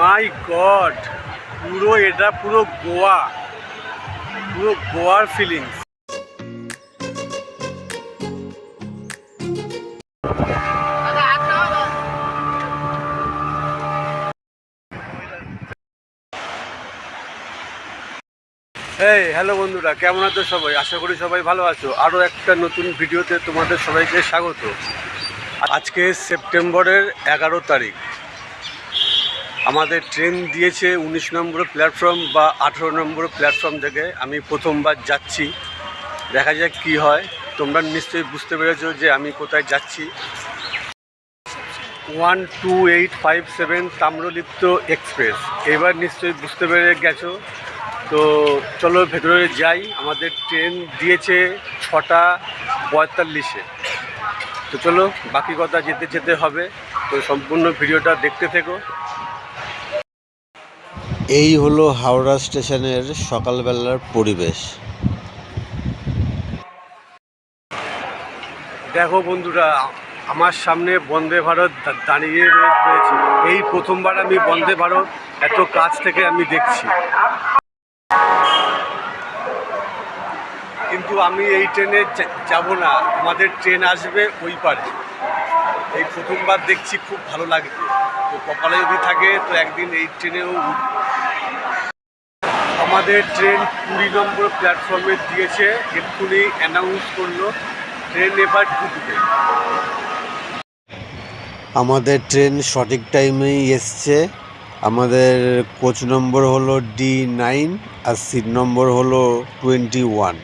মাই god, পুরো এটা পুরো গোয়া, পুরো গোয়ার ফিলিংস এই হ্যালো বন্ধুরা, কেমন আছো সবাই? আশা করি সবাই ভালো আছো। আরও একটা নতুন ভিডিওতে তোমাদের সবাইকে স্বাগত। আজকে সেপ্টেম্বরের এগারো তারিখ। আমাদের ট্রেন দিয়েছে উনিশ নম্বর প্ল্যাটফর্ম বা আঠেরো নম্বর প্ল্যাটফর্ম থেকে। আমি প্রথমবার যাচ্ছি। দেখা যাক কি হয়। তোমরা নিশ্চয়ই বুঝতে পেরেছ যে আমি কোথায় যাচ্ছি। One two eight five seven Tamralipta express. এবার নিশ্চয়ই বুঝতে পেরে গেছো। তো চলো ভেতরে যাই। আমাদের ট্রেন দিয়েছে ছটা পঁয়তাল্লিশে। তো চলো বাকি কথা যেতে যেতে হবে। তো সম্পূর্ণ ভিডিওটা দেখতে থেকো। এই হলো হাওড়া স্টেশনের সকালবেলার পরিবেশ। দেখো বন্ধুরা, আমার সামনে বন্দে ভারত দাঁড়িয়ে রয়েছে। এই প্রথমবার আমি বন্দে ভারত এত কাছ থেকে আমি দেখছি। কিন্তু আমি এই ট্রেনে যাব না, আমাদের ট্রেন আসবে ওই পারে। এই প্রথমবার দেখছি, খুব ভালো লাগছে তো কপালে যদি থাকে, তো একদিন এই ট্রেনেও আমাদের ট্রেন কুড়ি নম্বর প্ল্যাটফর্মে দিয়েছে, এক্ষুনি অ্যানাউন্স করল, ট্রেন এবার ঢুকবে। আমাদের ট্রেন সঠিক টাইমেই এসছে। আমাদের কোচ নম্বর হলো ডি নাইন আর সিট নম্বর হলো টোয়েন্টি ওয়ান।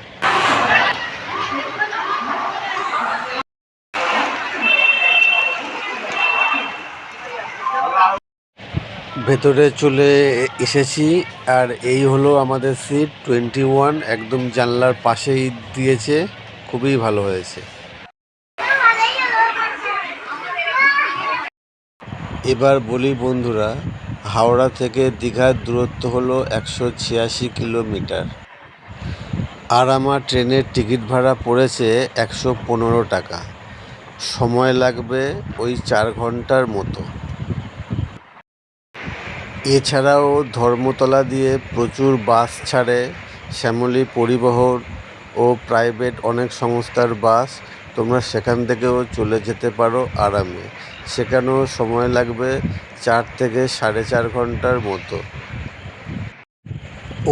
ভেতরে চলে এসেছি, আর এই হলো আমাদের সিট টোয়েন্টি ওয়ান, একদম জানলার পাশেই দিয়েছে, খুবই ভালো হয়েছে। এবার বলি বন্ধুরা, হাওড়া থেকে দীঘার দূরত্ব হলো একশো ছিয়াশি কিলোমিটার। আর আমার ট্রেনের টিকিট ভাড়া পড়েছে একশো পনেরো টাকা। সময় লাগবে ওই চার ঘণ্টার মতো। এছাড়াও ধর্মতলা দিয়ে প্রচুর বাস ছাড়ে শ্যামলী পরিবহন ও প্রাইভেট অনেক সংস্থার বাস। তোমরা সেখান থেকেও চলে যেতে পারো আরামে। সেখানেও সময় লাগবে চার থেকে সাড়ে চার ঘণ্টার মতো।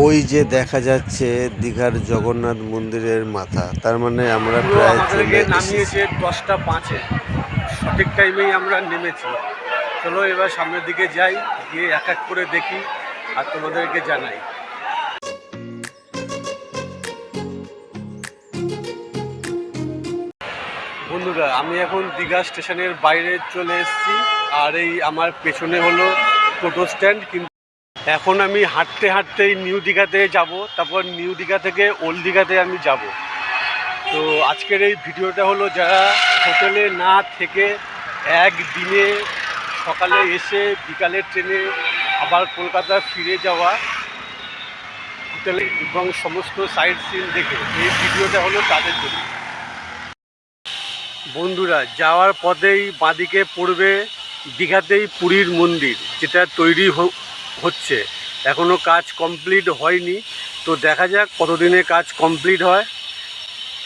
ওই যে দেখা যাচ্ছে দীঘার জগন্নাথ মন্দিরের মাথা তার মানে আমরা প্রায় আমাদেরকে চলে নামিয়েছে দশটা পাঁচে সঠিক টাইমেই আমরা নেমেছি। চলো এবার সামনের দিকে যাই, গিয়ে এক এক করে দেখি আর তোমাদেরকে জানাই। বন্ধুরা, আমি এখন দীঘা স্টেশনের বাইরে চলে এসেছি আর এই আমার পেছনে হলো টোটো স্ট্যান্ড, কিন্তু এখন আমি হাঁটতে হাঁটতেই নিউ দীঘাতে যাব, তারপর নিউ দীঘা থেকে ওল্ড দীঘাতে আমি যাব। তো আজকের এই ভিডিওটা হলো যারা হোটেলে না থেকে একদিনে সকালে এসে বিকালের ট্রেনে আবার কলকাতা ফিরে যাওয়া হোটেলে এবং সমস্ত সাইড সিন দেখে। এই ভিডিওটা হলো তাদের জন্য। বন্ধুরা, যাওয়ার পথেই বাঁদিকে পড়বে দীঘাতেই পুরীর মন্দির, যেটা তৈরি হচ্ছে। এখনও কাজ কমপ্লিট হয়নি, তো দেখা যাক কতদিনে কাজ কমপ্লিট হয়।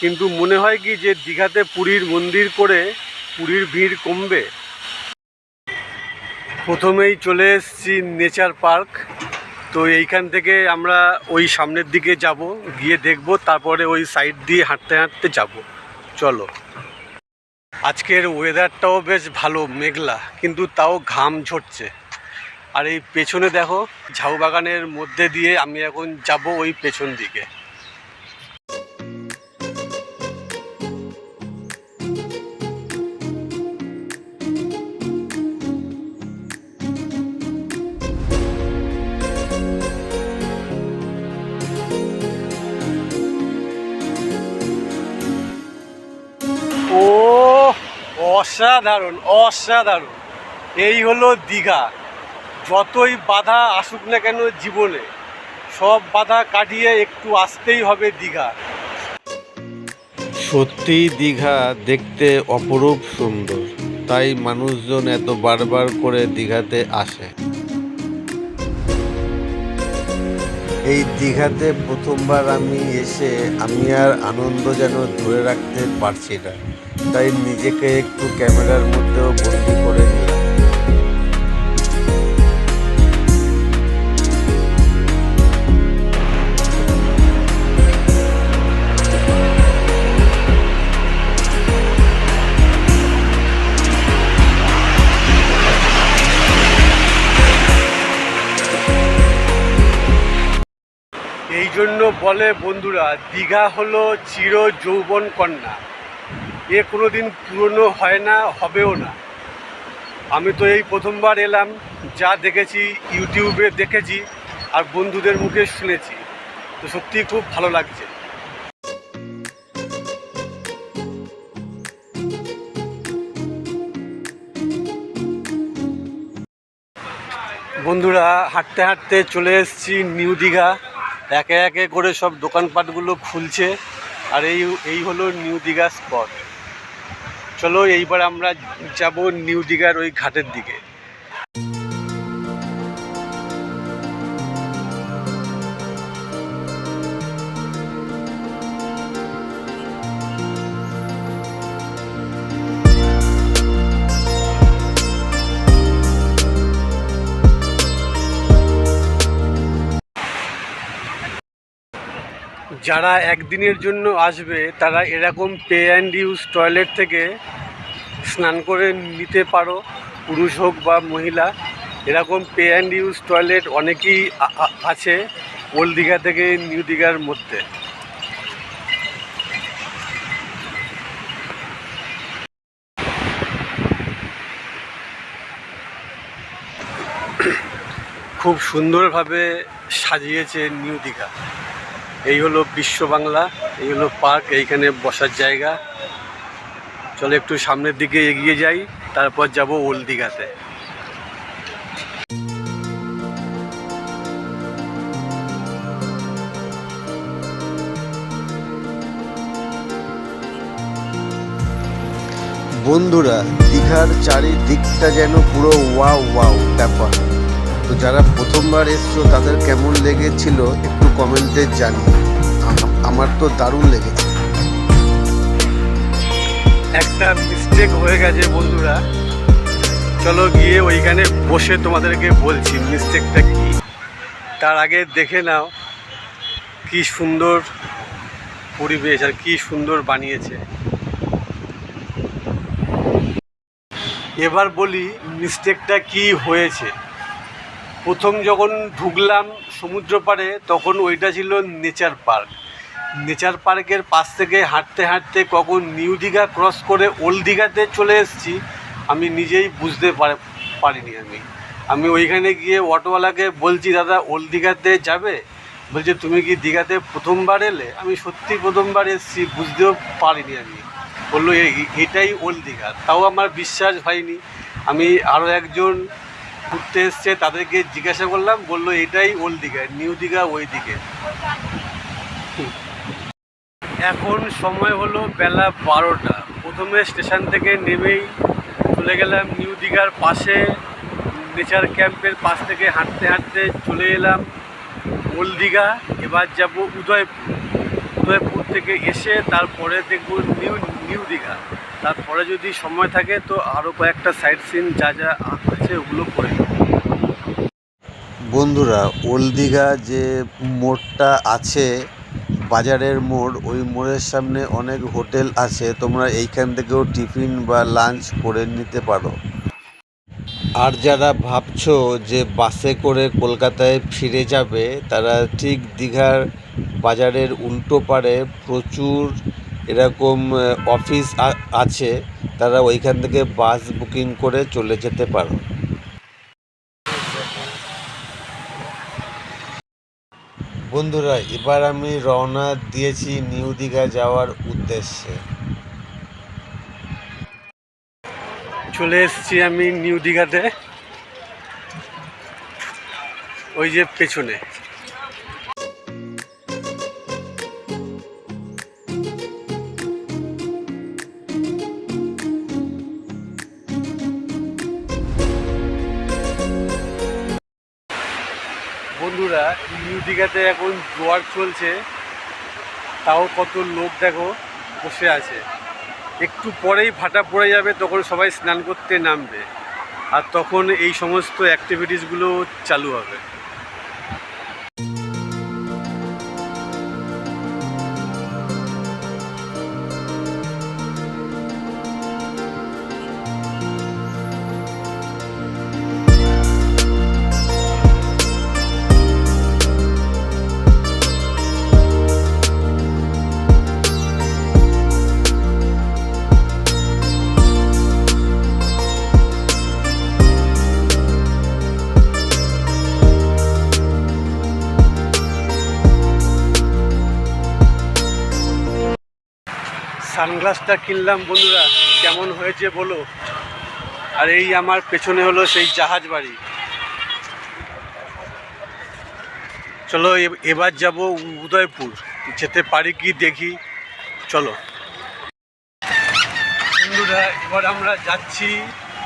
কিন্তু মনে হয় কি যে দীঘাতে পুরীর মন্দির করে পুরীর ভিড় কমবে? প্রথমেই চলে এসেছি নেচার পার্ক। তো এইখান থেকে আমরা ওই সামনের দিকে যাব, গিয়ে দেখব, তারপরে ওই সাইড দিয়ে হাঁটতে হাঁটতে যাব। চলো। আজকের ওয়েদারটাও বেশ ভালো, মেঘলা, কিন্তু তাও ঘাম ঝরছে। আর এই পেছনে দেখো ঝাউ বাগানের মধ্যে দিয়ে আমি এখন যাব ওই পেছন দিকে। অসাধারণ অসাধারণ। এই হলো দীঘা। যতই বাধা আসুক না কেন জীবনে, সব বাধা কাটিয়ে একটু আসতেই হবে দীঘা। সত্যি দীঘা দেখতে অপরূপ সুন্দর। তাই মানুষজন এত বারবার করে দীঘাতে আসে। এই দীঘাতে প্রথমবার আমি এসে আমি আর আনন্দ যেন ধরে রাখতে পারছি না। তাই নিজেকে একটু ক্যামেরার মধ্যেও বন্দি করে নিলাম। এই জন্য বলে বন্ধুরা, দীঘা হলো চির যৌবন কন্যা। এ কোনো দিন পুরনো হয় না, হবেও না। আমি তো এই প্রথমবার এলাম, যা দেখেছি, ইউটিউবে দেখেছি, আর বন্ধুদের মুখে শুনেছি। তো সত্যিই খুব ভালো লাগছে। বন্ধুরা, হাঁটতে হাঁটতে চলে এসেছি নিউ দীঘা। একে একে করে সব দোকানপাটগুলো খুলছে, আর এই এই হলো নিউ দীঘা স্পট। চলো এইবার আমরা যাব নিউ দীঘার ওই ঘাটের দিকে। যারা একদিনের জন্য আসবে, তারা এরকম পে অ্যান্ড ইউজ টয়লেট থেকে স্নান করে নিতে পারো, পুরুষ হোক বা মহিলা। এরকম পে অ্যান্ড ইউজ টয়লেট অনেকেই আছে ওল্ড দীঘা থেকে নিউ দীঘার মধ্যে। খুব সুন্দরভাবে সাজিয়েছে নিউ দীঘা। এই হলো বিশ্ব বাংলা, এই হলো পার্ক, এইখানে বসার জায়গা। চলো একটু সামনের দিকে এগিয়ে যাই, তারপর যাব ওল্ড দীঘাতে। বন্ধুরা, দীঘার চারিদিকটা যেন পুরো ওয়াও ওয়াও ব্যাপার। তো যারা প্রথমবার এসছো, তাদের কেমন লেগেছিল একটু কমেন্টে জানি আমার তো দারুণ লেগেছে। একটা মিস্টেক হয়ে গেছে বন্ধুরা। চলো গিয়ে ওইখানে বসে তোমাদেরকে বলছি মিস্টেকটা কি? তার আগে দেখে নাও কি সুন্দর পরিবেশ আর কি সুন্দর বানিয়েছে। এবার বলি মিস্টেকটা কি হয়েছে? প্রথম যখন ঢুকলাম সমুদ্র পাড়ে, তখন ওইটা ছিল নেচার পার্ক। নেচার পার্কের পাশ থেকে হাঁটতে হাঁটতে কখন নিউ দীঘা ক্রস করে ওল্ড দীঘাতে চলে এসেছি, আমি নিজেই বুঝতে পার- পারিনি আমি। আমি ওইখানে গিয়ে অটোওয়ালাকে বলছি, দাদা, ওল্ড দীঘাতে যাবে? বলছে, তুমি কি দীঘাতে প্রথমবার এলে? আমি সত্যি প্রথমবার এসেছি, বুঝতেও পারিনি আমি। বলল, "এ- এটাই ওল্ড দীঘা। তাও আমার বিশ্বাস হয়নি। আমি আরও একজন ঘুরতে এসছে, তাদেরকে জিজ্ঞাসা করলাম, বলল এটাই ওল্ড দীঘা নিউ দীঘা, ওই দিকে এখন সময় হলো বেলা বারোটা। প্রথমে স্টেশন থেকে নেমেই চলে গেলাম নিউ দীঘার পাশে। নেচার ক্যাম্পের পাশ থেকে হাঁটতে হাঁটতে চলে এলাম ওল্ড দীঘা। এবার যাব উদয়পুর। উদয়পুর থেকে এসে তারপরে দেখব নিউ নিউ দীঘা। তারপরে যদি সময় থাকে তো আরও কয়েকটা সাইট সিন যা যা আছে ওগুলো করে বন্ধুরা ওল্ড দীঘা যে মোড়টা আছে, বাজারের মোড়, ওই মোড়ের সামনে অনেক হোটেল আছে, তোমরা এইখান থেকেও টিফিন বা লাঞ্চ করে নিতে পারো। আর যারা ভাবছ যে বাসে করে কলকাতায় ফিরে যাবে, তারা ঠিক দীঘার বাজারের উল্টো পারে প্রচুর এরকম অফিস আছে, তারা ওইখান থেকে বাস বুকিং করে চলে যেতে পারো। বন্ধুরা, এবার আমি রওনা দিয়েছি নিউ দীঘা যাওয়ার উদ্দেশ্যে। চলে এসেছি আমি নিউ দীঘাতে। ওই যে পেছনে। দীঘাতে এখন জোয়ার চলছে। তাও কত লোক দেখো বসে আছে। একটু পরেই ভাটা পড়ে যাবে, তখন সবাই স্নান করতে নামবে। আর তখন এই সমস্ত অ্যাক্টিভিটিসগুলো চালু হবে। সানগ্লাসটা কিনলাম, বন্ধুরা। কেমন হয়েছে বলো? আর এই আমার পেছনে হলো সেই জাহাজ বাড়ি। চলো এবার যাব উদয়পুর। যেতে পারি কি দেখি? চলো। বন্ধুরা, এবার আমরা যাচ্ছি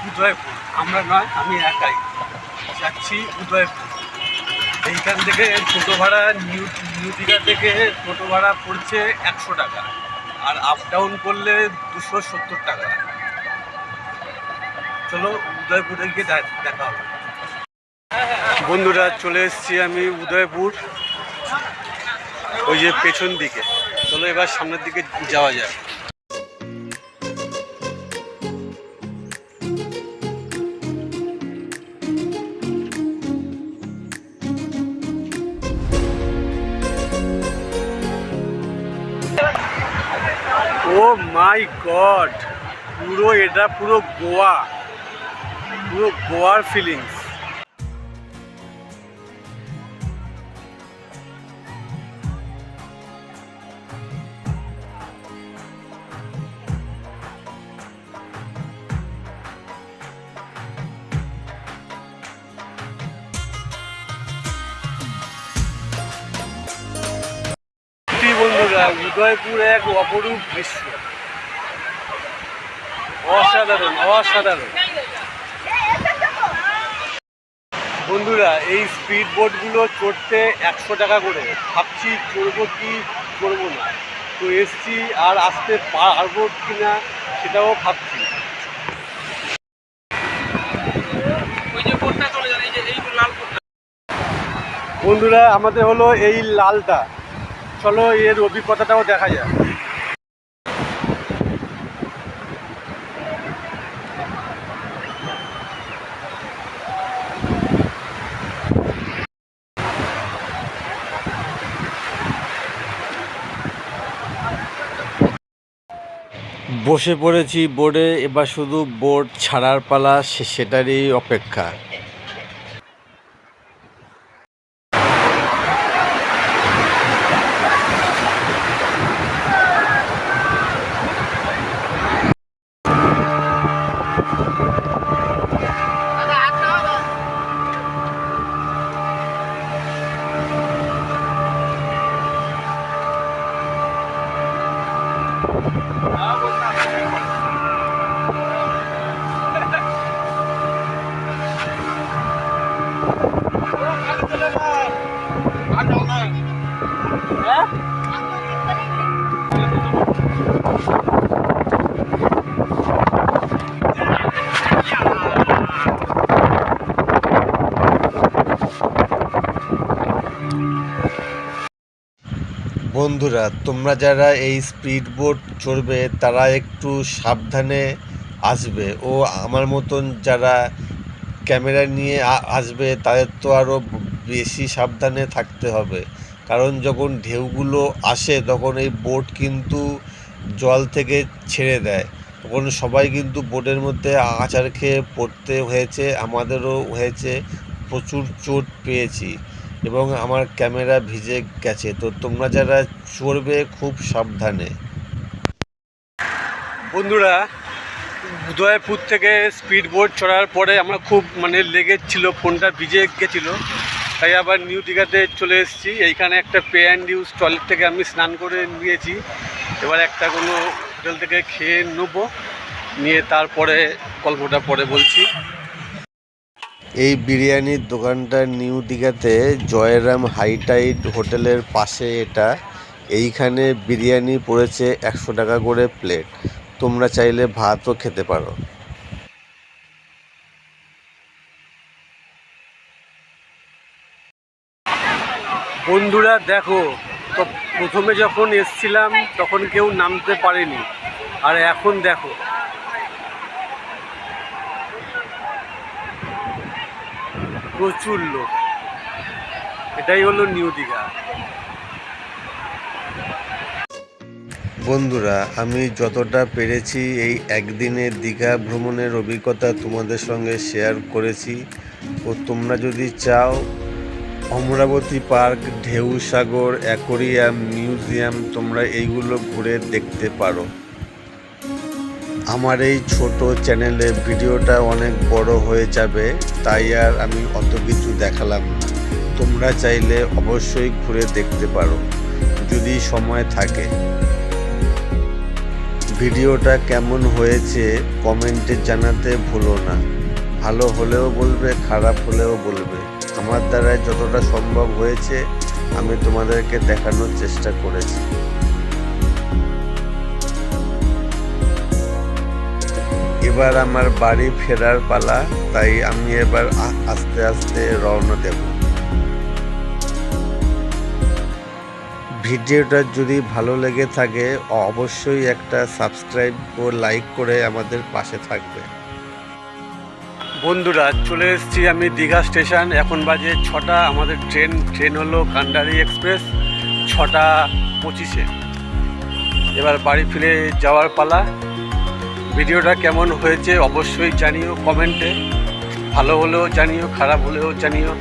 উদয়পুর। আমরা নয়, আমি একাই। যাচ্ছি উদয়পুর। এইখান থেকে টোটো ভাড়া নিউ নিউ দীঘা থেকে টোটো ভাড়া পড়ছে একশো টাকা। আর আপ ডাউন করলে দুশো সত্তর টাকা। চলো উদয়পুরে গিয়ে দেখা হবে। বন্ধুরা, চলে এসেছি আমি উদয়পুর, ওই যে পেছন দিকে। চলো এবার সামনের দিকে যাওয়া যায় মাই গড পুরো এটা পুরো গোয়া পুরো গোয়ার ফিলিংস বন্ধুরা উদয়পুর এক অপরূপ দৃশ্য। অসাধারণ অসাধারণ। বন্ধুরা এই স্পিড বোটগুলো চড়তে একশো টাকা করে। ভাবছি চড়বো কি চড়বো না। তো এসছি আর আসতে পারব কি না সেটাও ভাবছি। বন্ধুরা আমাদের হলো এই লালটা। চলো এর অভিজ্ঞতাটাও দেখা যায় বসে পড়েছি বোর্ডে এবার শুধু বোর্ড ছাড়ার পালা সেটারই অপেক্ষা। বন্ধুরা, তোমরা যারা এই স্পিড বোট চড়বে, তারা একটু সাবধানে আসবে। ও আমার মতন যারা ক্যামেরা নিয়ে আসবে, তাদের তো আরও বেশি সাবধানে থাকতে হবে। কারণ যখন ঢেউগুলো আসে, তখন এই বোট কিন্তু জল থেকে ছেড়ে দেয়। তখন সবাই কিন্তু বোটের মধ্যে আচার খেয়ে পড়তে হয়েছে, আমাদেরও হয়েছে। প্রচুর চোট পেয়েছি এবং আমার ক্যামেরা ভিজে গেছে। তো তোমরা যারা চড়বে খুব সাবধানে। বন্ধুরা, উদয়পুর থেকে স্পিড বোট চড়ার পরে আমার খুব মানে লেগেছিল ফোনটা ভিজে গেছিল। তাই আবার নিউ দীঘাতে চলে এসেছি। এইখানে একটা পে অ্যান্ড ইউজ টয়লেট থেকে আমি স্নান করে নিয়েছি। এবার একটা কোনো হোটেল থেকে খেয়ে নেব নিয়ে তারপরে গল্পটা পরে বলছি। এই বিরিয়ানির দোকানটা নিউ দীঘাতে জয়রাম হাইটাইড হোটেলের পাশে এটা। এইখানে বিরিয়ানি পড়েছে একশো টাকা করে প্লেট। তোমরা চাইলে ভাতও খেতে পারো। বন্ধুরা দেখো তো প্রথমে যখন এসছিলাম, তখন কেউ নামতে পারেনি। আর এখন দেখো। প্রচুর লোক। এটাই হলো নিউ দীঘা। বন্ধুরা, আমি যতটা পেরেছি এই একদিনের দীঘা ভ্রমণের অভিজ্ঞতা তোমাদের সঙ্গে শেয়ার করেছি। ও তোমরা যদি চাও অমরাবতী পার্ক, ঢেউ সাগর, অ্যাকোরিয়াম, মিউজিয়াম, তোমরা এইগুলো ঘুরে দেখতে পারো। আমার এই ছোট চ্যানেলে ভিডিওটা অনেক বড় হয়ে যাবে, তাই আর আমি অত কিছু দেখালাম না। তোমরা চাইলে অবশ্যই ঘুরে দেখতে পারো, যদি সময় থাকে। ভিডিওটা কেমন হয়েছে কমেন্টে জানাতে ভুলো না। ভালো হলেও বলবে, খারাপ হলেও বলবে। আমার দ্বারা যতটা সম্ভব হয়েছে, আমি তোমাদেরকে দেখানোর চেষ্টা করেছি। এবার আমার বাড়ি ফেরার পালা, তাই আমি এবার আস্তে আস্তে রওনা দেব। ভিডিওটা যদি ভালো লেগে থাকে, অবশ্যই একটা সাবস্ক্রাইব ও লাইক করে আমাদের পাশে থাকবে। বন্ধুরা, চলে এসেছি আমি দীঘা স্টেশন। এখন বাজে ছটা, আমাদের ট্রেন ট্রেন হলো কান্ডারি এক্সপ্রেস, ছটা পঁচিশে। এবার বাড়ি ফিরে যাওয়ার পালা। ভিডিওটা কেমন হয়েছে অবশ্যই জানিও কমেন্টে। ভালো হলেও জানিও, খারাপ হলেও জানিও।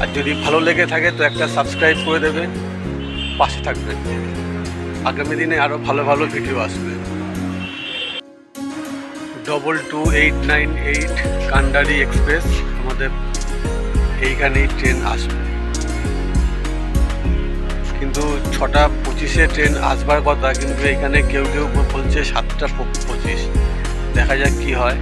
আর যদি ভালো লেগে থাকে তো একটা সাবস্ক্রাইব করে দেবে। পাশে থাকবে আগামী দিনে আরও ভালো ভালো ভিডিও আসবে। Double two eight nine eight Kandari express আমাদের এইখানেই ট্রেন আসবে। কিন্তু ছটা পঁচিশে ট্রেন আসবার কথা, কিন্তু এখানে কেউ কেউ বলছে সাতটা পঁচিশ। দেখা যাক কি হয়।